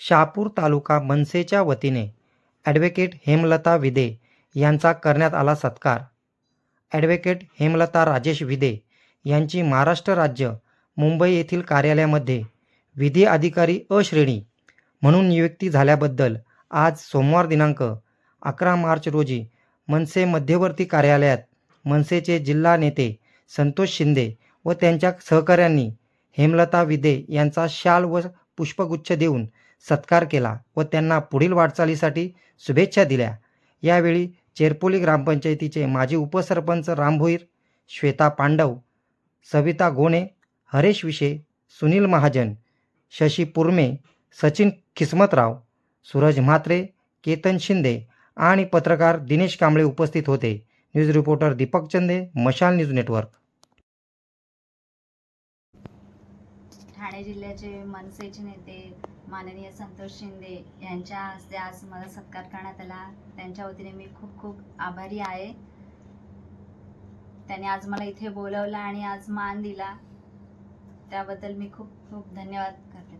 शहापूर तालुका मनसेच्या वतीने ॲडव्होकेट हेमलता विदे यांचा करण्यात आला सत्कार. ॲडव्होकेट हेमलता राजेश विदे यांची महाराष्ट्र राज्य मुंबई येथील कार्यालयामध्ये विधी अधिकारी अश्रेणी म्हणून नियुक्ती झाल्याबद्दल आज सोमवार दिनांक अकरा मार्च रोजी मनसे मध्यवर्ती कार्यालयात मनसेचे जिल्हा नेते संतोष शिंदे व त्यांच्या सहकाऱ्यांनी हेमलता विदे यांचा शाल व पुष्पगुच्छ देऊन सत्कार केला व त्यांना पुढील वाटचालीसाठी शुभेच्छा दिल्या. यावेळी चेरपोली ग्रामपंचायतीचे माजी उपसरपंच राम भोईर श्वेता पांडव सविता गोणे हरेश विशे सुनील महाजन शशी पुरमे सचिन खिस्मतराव सूरज म्हात्रे केतन शिंदे आणि पत्रकार दिनेश कांबळे उपस्थित होते. न्यूज रिपोर्टर दीपक चंदे मशाल न्यूज नेटवर्क. ठाणे जिल्ह्याचे मनसेचे नेते माननीय संतोष शिंदे यांच्या हस्ते आज मला सत्कार करण्यात आला. त्यांच्या वतीने मी खूप खूप आभारी आहे. त्यांनी आज मला इथे बोलवलं आणि आज मान दिला. त्याबद्दल मी खूप खूप धन्यवाद करते